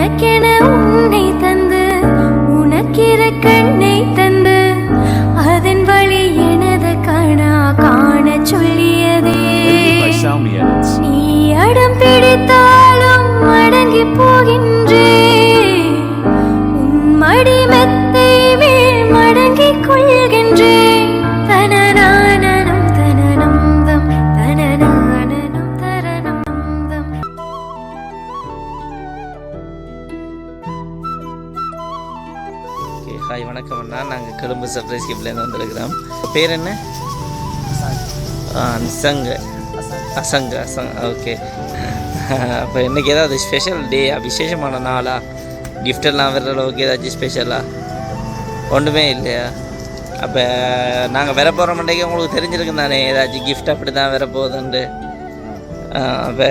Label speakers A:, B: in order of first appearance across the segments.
A: எனக்கென
B: கொழும்பு சர்ப்ரைஸ் கிஃப்ட்லேருந்து வந்திருக்கிறோம். பேர் என்ன? ஆ நிசங்க அசங்க அசங் ஓகே அப்போ இன்றைக்கி ஏதாவது ஸ்பெஷல் டே விசேஷமான நாளா? Gift எல்லாம் வர்ற அளவுக்கு ஏதாச்சும் ஸ்பெஷலா ஒன்றுமே இல்லையா? அப்போ நாங்கள் வர போகிற மண்டைக்கு உங்களுக்கு தெரிஞ்சிருக்கும் தானே ஏதாச்சும் கிஃப்ட் அப்படி தான் வர போகுதுன்ட்டு. அப்போ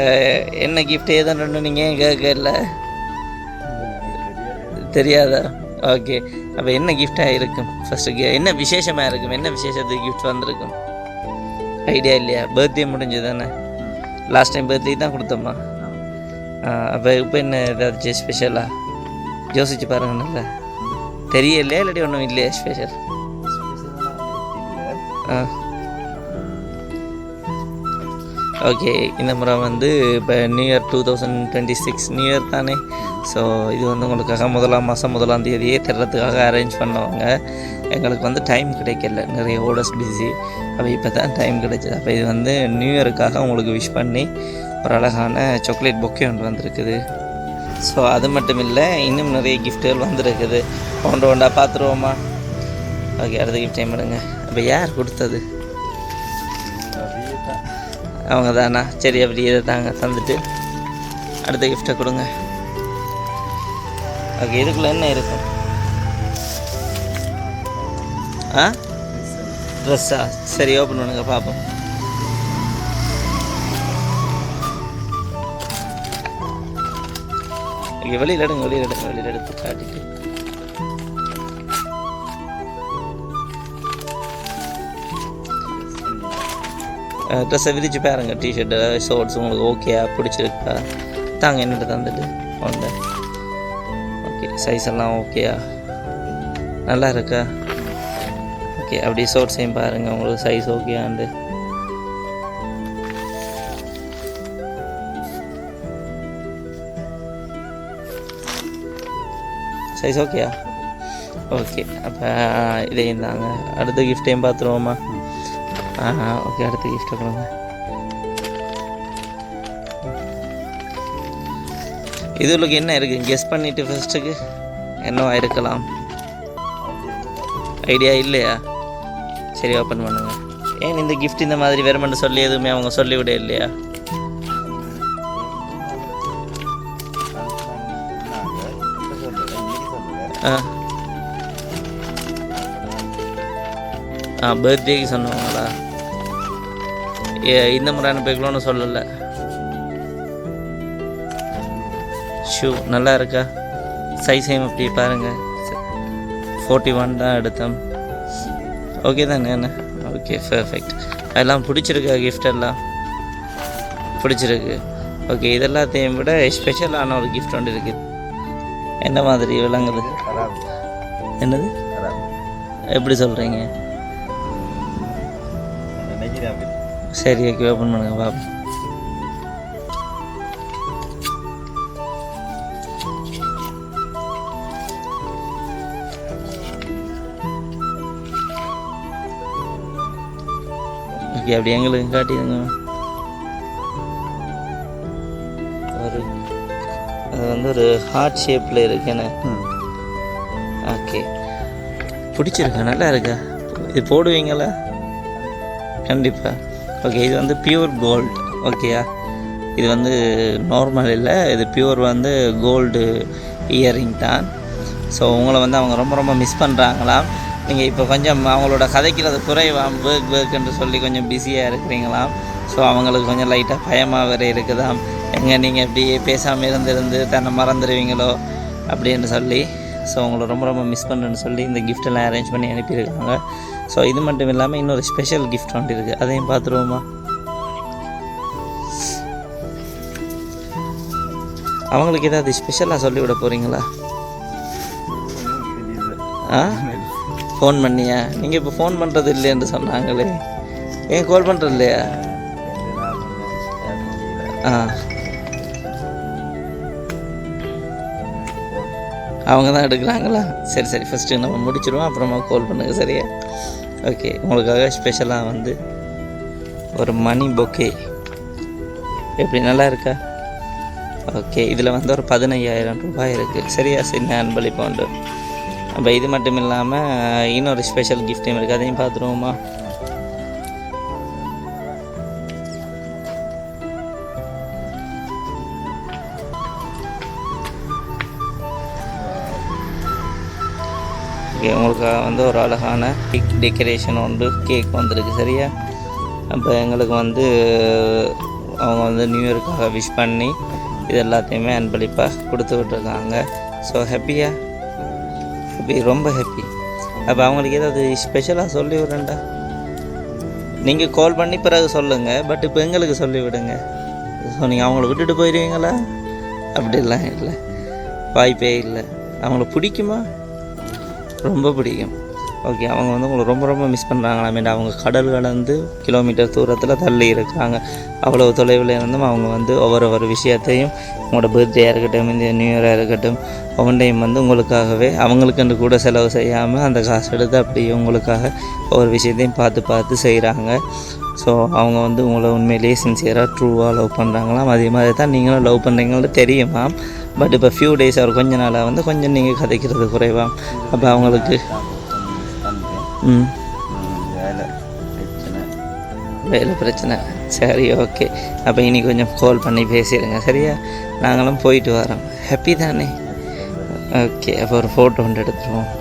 B: என்ன கிஃப்ட் ஏதுன்னு நீங்கள் ஏன் கேட்கல? தெரியாதா? ஓகே அப்போ என்ன கிஃப்டாக இருக்கும் ஃபஸ்ட்டு என்ன விசேஷமாக இருக்கும்? என்ன விசேஷத்துக்கு கிஃப்ட் வந்திருக்கும்? ஐடியா இல்லையா? பர்த்டே முடிஞ்சது தானே லாஸ்ட் டைம் பர்த்டே தான் கொடுத்தோம்மா அப்போ இப்போ என்ன ஏதாச்சும் ஸ்பெஷலாக யோசிச்சு பாருங்க நல்லா. தெரியலையா? இல்லாட்டி ஒன்றும் இல்லையா ஸ்பெஷல் ஆ. ஓகே இந்த முறை வந்து இப்போ new year two thousand twenty six new year தானே. ஸோ இது வந்து உங்களுக்காக முதலாம் மாதம் முதலாம் தேதியே தர்றதுக்காக அரேஞ்ச் பண்ணுவாங்க. எங்களுக்கு வந்து டைம் கிடைக்கல. நிறைய ஓடர்ஸ் பிஸி அப்போ இப்போ தான் டைம் கிடைச்சது. அப்போ இது வந்து நியூ இயருக்காக உங்களுக்கு விஷ் பண்ணி ஒரு அழகான சாக்லேட் பொக்கே ஒன்று வந்திருக்குது. ஸோ அது மட்டும் இல்லை இன்னும் நிறைய கிஃப்ட்டுகள் வந்திருக்குது. ஒன்று ஒன்றா பார்த்துருவோமா? ஓகே அடுத்த கிஃப்ட் டைம் எடுங்க. அப்போ யார் கொடுத்தது? அவங்க தானா சரி அப்படி இதை தாங்க தந்துட்டு அடுத்த கிஃப்ட்டை கொடுங்க. ஓகே இதுக்குள்ள என்ன இருக்கும்? ஆ? ட்ரெஸ்ஸா சரி ஓப்பன் பண்ணுங்க பார்ப்போம் ஓகே வெளியில் எடுங்க வெளியில் எடுங்க வெளியில் எடுத்து காட்டிட்டு. ட்ரெஸ்ஸை விரித்து பாருங்கள் டிஷர்ட்டு ஷோர்ட்ஸ் உங்களுக்கு ஓகேயா பிடிச்சிருக்கா தாங்க என்னட்டு தந்துட்டு ஒன்று ஓகே சைஸ் எல்லாம் ஓகேயா நல்லா இருக்கா ஓகே அப்படி ஷோர்ட்ஸையும் பாருங்கள் உங்களுக்கு சைஸ் ஓகேயாண்டு சைஸ் ஓகேயா ஓகே அப்போ இதையும் தாங்க அடுத்த கிஃப்டையும் பார்த்துருவோமா ஆ ஓகே அடுத்து கிஃப்ட் கொடுங்க. இதுகளுக்கு என்ன இருக்குது கெஸ் பண்ணிவிட்டு ஃபஸ்ட்டுக்கு என்னவா இருக்கலாம்? ஐடியா இல்லையா? சரி ஓப்பன் பண்ணுங்கள் ஏன் இந்த கிஃப்ட் இந்த மாதிரி வேறுமென்று சொல்லி எதுவுமே அவங்க சொல்லிவிட இல்லையா? ஆ. ஆ பர்த்டேக்கு சொன்னவங்களா? இந்த முறை அனுப்பிக்கலாம்னு சொல்லலை. ஷூ நல்லா இருக்கா? சைஸையும் அப்படி பாருங்கள் ஃபோர்ட்டி ஒன் தான் எடுத்தோம். ஓகே தானே என்ன? ஓகே பர்ஃபெக்ட் அதெல்லாம் பிடிச்சிருக்கா gift எல்லாம்? பிடிச்சிருக்கு. ஓகே இதெல்லாத்தையும் விட ஸ்பெஷலான ஒரு gift ஒன்று இருக்குது என்ன மாதிரி விளங்குது? என்னது? எப்படி சொல்கிறீங்க சரி ஓகே ஓப்பன் பண்ணுங்க பாப்போம். ஓகே அப்படி எங்களுக்கு காட்டிடுங்க. ஒரு அது வந்து ஒரு ஹார்ட் ஷேப்பில் இருக்குன்னு ஓகே பிடிச்சிருக்கா? நல்லா இருக்கா? இது போடுவீங்களா? கண்டிப்பாக ஓகே இது வந்து பியூர் கோல்டு ஓகேயா இது வந்து நார்மல் இல்லை. இது பியூர் வந்து கோல்டு இயரிங் தான். ஸோ உங்களை வந்து அவங்க ரொம்ப ரொம்ப மிஸ் பண்ணுறாங்களாம் நீங்கள் இப்போ கொஞ்சம் அவங்களோட கதைக்கிறது குறைவாம். பேர்க் பேர்க்குன்னு சொல்லி கொஞ்சம் பிஸியாக இருக்கிறீங்களாம். ஸோ அவங்களுக்கு கொஞ்சம் லைட்டாக பயமாக வேறு இருக்குதாம். எங்கே நீங்கள் இப்படி பேசாமல் இருந்திருந்து தன்னை மறந்துடுவீங்களோ அப்படின்னு சொல்லி ஸோ உங்களை ரொம்ப ரொம்ப மிஸ் பண்ணுறேன்னு சொல்லி இந்த கிஃப்டெல்லாம் அரேஞ்ச் பண்ணி அனுப்பியிருக்காங்க. ஸோ இது மட்டும் இல்லாமல் இன்னொரு ஸ்பெஷல் கிஃப்ட் ஒன்று இருக்குது அதையும் பார்த்துருவோமா? அவங்களுக்கு ஏதாவது ஸ்பெஷலாக சொல்லிவிட போகிறீங்களா ஆ? ஃபோன் பண்ணியா? நீங்கள் இப்போ ஃபோன் பண்ணுறது இல்லைன்னு சொன்னாங்களே. ஏன் கால் பண்ணுறது இல்லையா? ஆ. அவங்க தான் எடுக்கிறாங்களா? சரி சரி. ஃபஸ்ட்டு நம்ம முடிச்சிடுவோம். அப்புறமா கால் பண்ணுங்க சரியா? ஓகே உங்களுக்காக ஸ்பெஷலாக வந்து ஒரு மணி பொக்கே எப்படி நல்லா இருக்கா? ஓகே இதில் வந்து ஒரு பதினையாயிரம் ரூபாய் இருக்குது சரியா சின்ன அன்பளிப்பு உண்டு. அப்போ இது மட்டும் இல்லாமல் இன்னொரு ஸ்பெஷல் கிஃப்ட்டும் இருக்குது அதையும் பார்த்துருவோமா? ஓகே வந்து ஒரு அழகான கேக் டெக்கரேஷன் உண்டு. கேக் வந்திருக்கு. சரியா? அப்போ எங்களுக்கு வந்து அவங்க வந்து நியூ இயருக்காக விஷ் பண்ணி இது எல்லாத்தையுமே அன்பளிப்பாக கொடுத்து விட்ருக்காங்க ஸோ ஹாப்பியா ஹாப்பி ரொம்ப ஹாப்பி அப்போ அவங்களுக்கு ஏதாவது ஸ்பெஷலாக சொல்லி விடுறேன்டா. நீங்கள் கால் பண்ணி பிறகு சொல்லுங்கள் பட் இப்போ எங்களுக்கு சொல்லி விடுங்க. ஸோ நீங்கள் அவங்கள விட்டுட்டு போயிடுவீங்களா அப்படிலாம் இல்லை. வாய்ப்பே இல்லை. அவங்கள பிடிக்குமா? ரொம்ப பிடிக்கும். ஓகே அவங்க வந்து உங்களை ரொம்ப ரொம்ப மிஸ் பண்ணுறாங்களாமேட்டு அவங்க கடல் கடந்து கிலோமீட்டர் தூரத்தில் தள்ளி இருக்காங்க. அவ்வளோ தொலைவில் இருந்தும் அவங்க வந்து ஒவ்வொரு ஒரு விஷயத்தையும் உங்களோட பர்த்டேயாக இருக்கட்டும் இந்த நியூ இயராக இருக்கட்டும் ஒவ்வொன்றையும் வந்து உங்களுக்காகவே அவங்களுக்குன்னு கூட செலவு செய்யாமல் அந்த காசு எடுத்து அப்படியே உங்களுக்காக ஒவ்வொரு விஷயத்தையும் பார்த்து பார்த்து செய்கிறாங்க ஸோ அவங்க வந்து உங்களை உண்மையிலேயே சின்சியராக ட்ரூவாக லவ் பண்ணுறாங்களாம் அதே மாதிரி தான் நீங்களும் லவ் பண்ணுறீங்கன்னு தெரியுமா பட் இப்போ ஃபியூ டேஸ் அவர் கொஞ்ச நாளாக வந்து கொஞ்சம் நீங்கள் கதைக்கிறது குறைவாம் அப்போ அவங்களுக்கு
C: வேலை பிரச்சனை.
B: வேலை பிரச்சனை. சரி ஓகே. அப்போ இனி கொஞ்சம் கால் பண்ணி பேசிடுங்க சரியா? நாங்களும் போயிட்டு வரோம். ஹாப்பி தானே? ஓகே அப்போ ஒரு ஃபோட்டோ ஒன்று எடுத்துருவோம்.